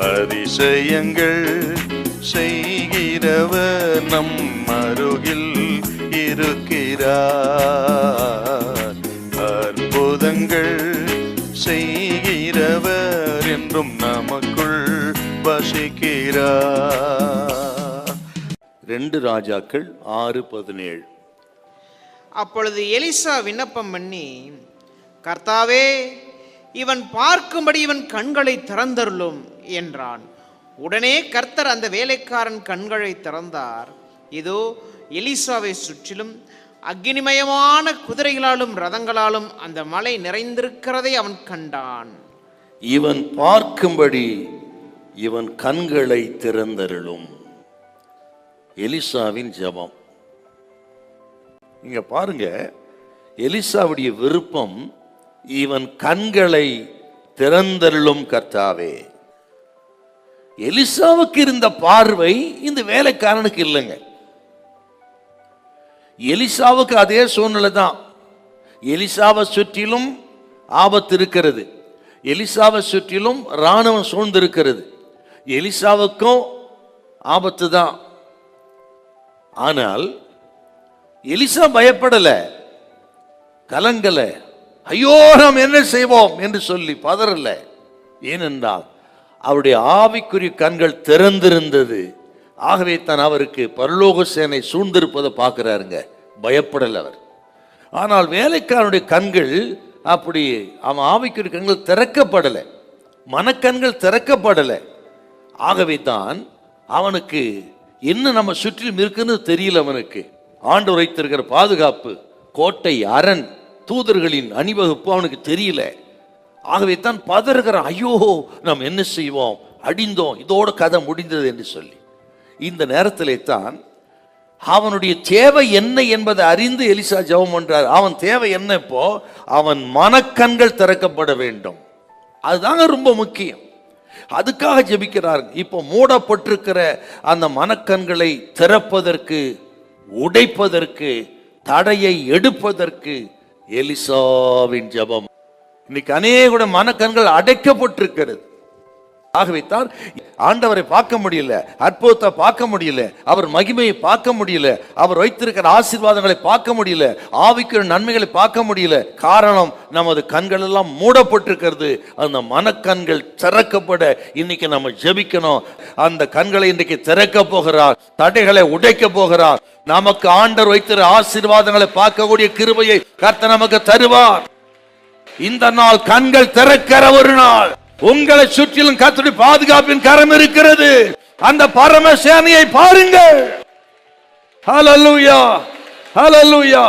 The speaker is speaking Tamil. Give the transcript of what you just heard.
அதிசயங்கள் செய்கிறவர் நம் அருகில் இருக்கிறார். அற்புதங்கள் செய்கிறவர் என்றும் நமக்குள் வசிக்கிறார். ரெண்டு ராஜாக்கள் ஆறு பதினேழு. அப்பொழுது எலிசா விண்ணப்பம் பண்ணி கர்த்தாவே இவன் பார்க்கும்படி இவன் கண்களை திறந்தருளும் என்றான். உடனே கர்த்தர் அந்த வேலைக்காரன் கண்களை திறந்தார். இதோ எலிசாவை சுற்றிலும் அக்னிமயமான குதிரைகளாலும் ரதங்களாலும் அந்த மலை நிறைந்திருக்கிறதை அவன் கண்டான். இவன் பார்க்கும்படி இவன் கண்களை திறந்தருளும். எலிசாவின் ஜெபம். இங்க பாருங்க எலிசாவுடைய விருப்பம் இவன் கண்களை திறந்தருளும் கர்த்தாவே. எலிசாவுக்கு இருந்த பார்வை இந்த வேலைக்காரனுக்கு இல்லைங்க. எலிசாவுக்கு அதே சூழ்நிலை தான். எலிசாவை சுற்றிலும் ஆபத்து இருக்கிறது. எலிசாவை சுற்றிலும் இராணுவம் சூழ்ந்திருக்கிறது. எலிசாவுக்கும் ஆபத்து தான். ஆனால் எலிசா பயப்படலை. கலங்கலை. ஐயோ நாம் என்ன செய்வோம் என்று சொல்லி பதறல ஏனென்றால் அவருடைய ஆவிக்குரிய கண்கள் திறந்திருந்தது. ஆகவே தான் அவருக்கு பரலோக சேனை சூழ்ந்திருப்பதை பார்க்குறாருங்க. பயப்படல் அவர். ஆனால் வேலைக்காரனுடைய கண்கள் அப்படி அவன் ஆவிக்குரிய கண்கள் திறக்கப்படலை. மனக்கண்கள் திறக்கப்படலை. ஆகவே தான் அவனுக்கு என்ன நம்ம சுற்றிலும் இருக்குன்னு தெரியல அவனுக்கு. ஆண்டு வைத்திருக்கிற பாதுகாப்பு கோட்டை அரண். தூதர்களின் அணிவகுப்பு அவனுக்கு தெரியல. ஆகவே தான் பதறுகிற ஐயோ நாம் என்ன செய்வோம்? அடிந்தோம். இதோட கதை முடிந்தது என்று சொல்லி. இந்த நேரத்திலே தான் அவனுடைய தேவை என்ன என்பதை அறிந்து எலிசா ஜெபம் பண்றார். அவன் தேவை என்ன இப்போ? அவன் மனக்கண்கள் திறக்கப்பட வேண்டும். அதுதாங்க ரொம்ப முக்கியம். அதுக்காக ஜெபிக்கிறார். இப்போ மூடப்பட்டிருக்கிற அந்த மனக்கண்களை திறப்பதற்கு உடைப்பதற்கு தடையை எடுப்பதற்கு எலிசாவின் ஜபம். இன்னைக்கு அநேக மனக்கண்கள் அடைக்கப்பட்டிருக்கிறது. ஆகவே தான் ஆண்டவரை பார்க்க முடியல அற்புதத்தை பார்க்க முடியல அவர் மகிமையை பார்க்க முடியல அவர் வைத்திருக்கிற ஆசீர்வாதங்களை பார்க்க முடியல ஆவிக்கிற நன்மைகளை பார்க்க முடியல. காரணம் நமது கண்கள் எல்லாம் மூடப்பட்டிருக்கிறது. அந்த மனக்கண்கள் திறக்கப்பட இன்னைக்கு நம்ம ஜெபிக்கணும். அந்த கண்களை இன்னைக்கு திறக்க போகிறார் தடைகளை உடைக்க போகிறார். நமக்கு ஆண்டர் வைத்திருக்கிற ஆசீர்வாதங்களை பார்க்கக்கூடிய கிருபையை கர்த்த நமக்கு தருவார். இந்த நாள் கண்கள் திறக்கிற ஒரு நாள். உங்களை சுற்றிலும் கத்துடி பாதுகாப்பின் கரம் இருக்கிறது. அந்த பரம சேனையை பாருங்கள். Hallelujah hallelujah